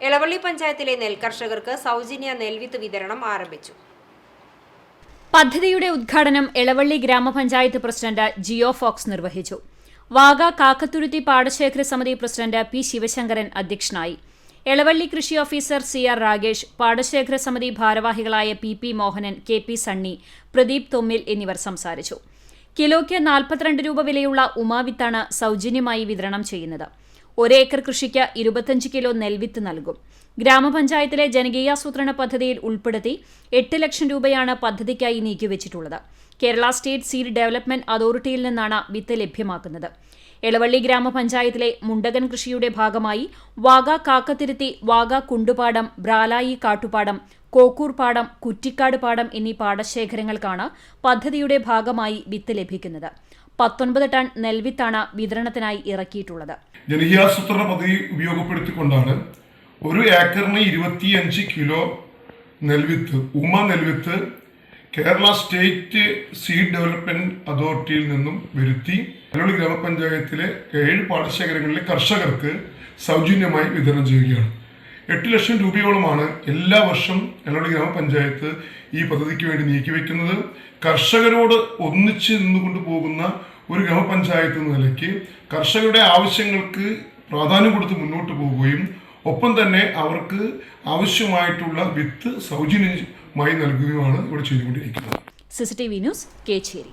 എളവള്ളി പഞ്ചായത്തിലെ നെൽകർഷകർക്ക് സൗജന്യ നെൽവിത്ത് വിതരണം ആരംഭിച്ചു. പദ്ധതിയുടെ ഉദ്ഘാടനം എളവള്ളി ഗ്രാമപഞ്ചായത്ത് പ്രസിഡന്റ് ജിയോ ഫോക്സ് നിർവഹിച്ചു. വാഗ കാക്കത്തുരുത്തി പാടശേഖര സമിതി പ്രസിഡന്റ് പി ശിവശങ്കരൻ അധ്യക്ഷനായി. എളവള്ളി കൃഷി ഓഫീസർ സി ആർ രാഗേഷ് പാടശേഖര സമിതി ഭാരവാഹികളായ P P Mohanan K P Sunny Pradeep Thommil എന്നിവർ സംസാരിച്ചു. കിലോയ്ക്ക് നാൽപ്പത്തിരണ്ട് രൂപ വിലയുള്ള ഉമാവിത്താണ് സൗജന്യമായി വിതരണം ചെയ്യുന്നത്. ഒരേക്കർ കൃഷിക്ക് ഇരുപത്തഞ്ച് കിലോ നെൽവിത്ത് നൽകും. ഗ്രാമപഞ്ചായത്തിലെ ജനകീയാസൂത്രണ പദ്ധതിയിൽ ഉൾപ്പെടുത്തി എട്ട് ലക്ഷം രൂപയാണ് പദ്ധതിക്കായി നീക്കിവച്ചിട്ടുള്ളത്. കേരള സ്റ്റേറ്റ് സീഡ് ഡെവലപ്മെന്റ് അതോറിറ്റിയിൽ നിന്നാണ് വിത്ത് ലഭ്യമാക്കുന്നത്. എളവള്ളി ഗ്രാമപഞ്ചായത്തിലെ മുണ്ടകൻ കൃഷിയുടെ ഭാഗമായി വാഗ കാക്കത്തിരുത്തി വാഗ കുണ്ടുപാടം ബ്രാലായി കാട്ടുപാടം കോക്കൂർ പാടം കുറ്റിക്കാട് പാടം എന്നീ പാടശേഖരങ്ങൾക്കാണ് പദ്ധതിയുടെ ഭാഗമായി വിത്ത് ലഭിക്കുന്നത്. പത്തൊൻപത് ടൺ നെൽവിത്താണ് വിതരണത്തിനായി ഇറക്കിയിട്ടുള്ളത്. ജനകീയാസൂത്രണ പദ്ധതി ഉപയോഗപ്പെടുത്തിക്കൊണ്ടാണ് ഒരു ഏക്കറിന് ഇരുപത്തിയഞ്ച് കിലോ നെൽവിത്ത് ഉമ നെൽവിത്ത് കേരള സ്റ്റേറ്റ് സീഡ് ഡെവലപ്മെന്റ് അതോറിറ്റിയിൽ നിന്നും വരുത്തി ഗ്രാമപഞ്ചായത്തിലെ ഏഴ് പാടശേഖരങ്ങളിലെ കർഷകർക്ക് സൗജന്യമായി വിതരണം ചെയ്യുകയാണ്. എട്ട് ലക്ഷം രൂപയോളമാണ് എല്ലാ വർഷം ഞങ്ങളുടെ ഗ്രാമപഞ്ചായത്ത് ഈ പദ്ധതിക്ക് വേണ്ടി നീക്കിവെക്കുന്നത് കർഷകരോട് ഒന്നിച്ച് നിന്നുകൊണ്ട് പോകുന്ന ഒരു ഗ്രാമപഞ്ചായത്ത് എന്ന നിലയ്ക്ക് കർഷകരുടെ ആവശ്യങ്ങൾക്ക് പ്രാധാന്യം കൊടുത്ത് മുന്നോട്ട് പോവുകയും ഒപ്പം തന്നെ അവർക്ക് ആവശ്യമായിട്ടുള്ള വിത്ത് സൗജന്യമായി നൽകുകയുമാണ് ഇവിടെ ചെയ്തുകൊണ്ടിരിക്കുന്നത്. CCTV news Kechery.